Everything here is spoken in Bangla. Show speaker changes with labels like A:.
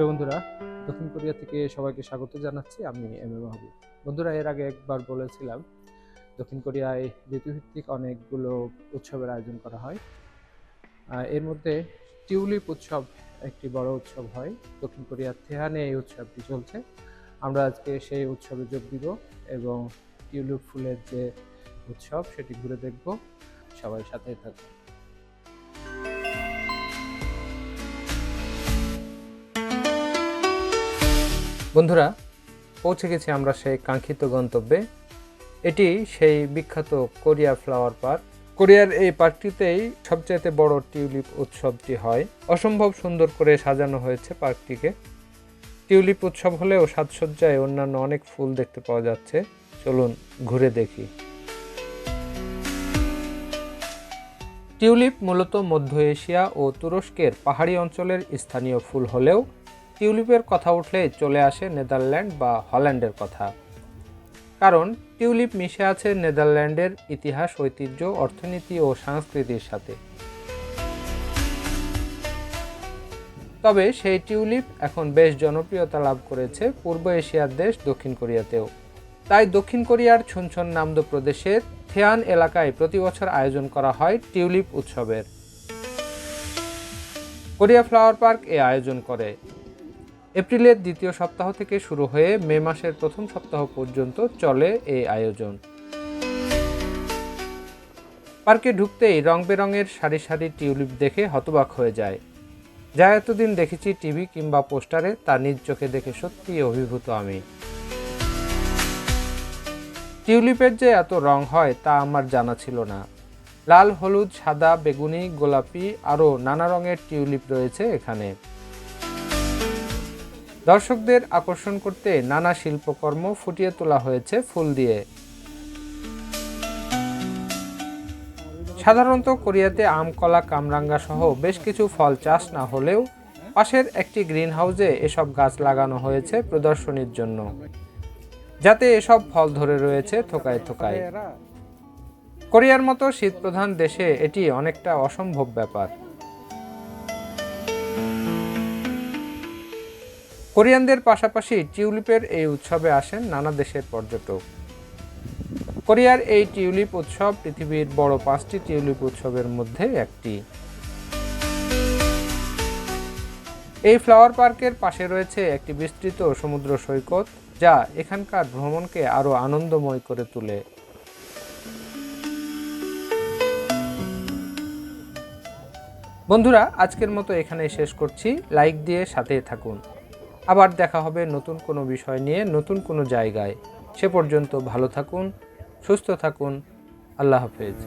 A: প্রিয় বন্ধুরা, দক্ষিণ কোরিয়া থেকে সবাইকে স্বাগত জানাচ্ছি। আমি এম এ মাহবুব। বন্ধুরা, এর আগে একবার বলেছিলাম, দক্ষিণ কোরিয়ায় ঋতুভিত্তিক অনেকগুলো উৎসবের আয়োজন করা হয়। এর মধ্যে টিউলিপ উৎসব একটি বড় উৎসব হয়। দক্ষিণ কোরিয়ার থেহানে এই উৎসবটি চলছে। আমরা আজকে সেই উৎসবে যোগ দিব এবং টিউলিপ ফুলের যে উৎসব, সেটি ঘুরে দেখব। সবাই সাথে থাকবে বন্ধুরা, পৌঁছে গেছি আমরা সেই কাঙ্ক্ষিত গন্তব্যে। এটি সেই বিখ্যাত কোরিয়া ফ্লাওয়ার পার্ক। কোরিয়ার এই পার্কটিতেই সবচাইতে বড় টিউলিপ উৎসবটি হয়। অসম্ভব সুন্দর করে সাজানো হয়েছে পার্কটিকে। টিউলিপ উৎসব হলেও সাজসজ্জায় অন্যান্য অনেক ফুল দেখতে পাওয়া যাচ্ছে। চলুন ঘুরে দেখি। টিউলিপ মূলত মধ্য এশিয়া ও তুরস্কের পাহাড়ি অঞ্চলের স্থানীয় ফুল হলেও টিউলিপের কথা উঠলেই চলে আসে নেদারল্যান্ড বা হল্যান্ডের কথা। কারণ, টিউলিপ মিশে আছে নেদারল্যান্ডের ইতিহাস, ঐতিহ্য, অর্থনীতি ও সংস্কৃতির সাথে। তবে সেই টিউলিপ এখন বেশ জনপ্রিয়তা লাভ করেছে পূর্ব এশিয়ার দেশ দক্ষিণ কোরিয়াতেও। তাই দক্ষিণ কোরিয়ার ছুনছন নামদ প্রদেশের থেয়ান এলাকায় প্রতি বছর আয়োজন করা হয় টিউলিপ উৎসবের। কোরিয়া ফ্লাওয়ার পার্ক এ আয়োজন করে। এপ্রিলের দ্বিতীয় সপ্তাহ থেকে শুরু হয়ে মে মাসের প্রথম সপ্তাহ পর্যন্ত চলে এই আয়োজন। পার্কে ঢুকতেই রং বেরঙের সারি সারি টিউলিপ দেখে হতবাক হয়ে যায়। যা এতদিন দেখেছি টিভি কিংবা পোস্টারে, তা নিজ চোখে দেখে সত্যিই অভিভূত আমি। টিউলিপের যে এত রং হয়, তা আমার জানা ছিল না। লাল, হলুদ, সাদা, বেগুনি, গোলাপি, আরও নানা রঙের টিউলিপ রয়েছে এখানে। দর্শকদের আকর্ষণ করতে নানা শিল্পকর্ম ফুটিয়ে তোলা হয়েছে ফুল দিয়ে। সাধারণত কোরিয়াতে আম, কলা, কামরাঙ্গা সহ বেশ কিছু ফল চাষ না হলেও পাশের একটি গ্রিন হাউসে এসব গাছ লাগানো হয়েছে প্রদর্শনীর জন্য। যাতে এসব ফল ধরে রয়েছে থোকায় থোকায়। কোরিয়ার মতো শীতপ্রধান দেশে এটি অনেকটা অসম্ভব ব্যাপার। কোরিয়ানদের পাশাপাশি টিউলিপের এই উৎসবে আসেন নানা দেশের পর্যটক। কোরিয়ার এই টিউলিপ উৎসব পৃথিবীর বড় পাঁচটি টিউলিপ উৎসবের মধ্যে একটি। এই ফ্লাওয়ার পার্কের পাশে রয়েছে একটি বিস্তৃত সমুদ্র সৈকত, যা এখানকার ভ্রমণকে আরও আনন্দময় করে তোলে। বন্ধুরা, আজকের মতো এখানেই শেষ করছি। লাইক দিয়ে সাথে থাকুন। আবার দেখা হবে নতুন কোনো বিষয় নিয়ে নতুন কোনো জায়গায়। সে পর্যন্ত ভালো থাকুন, সুস্থ থাকুন। আল্লাহ হাফেজ।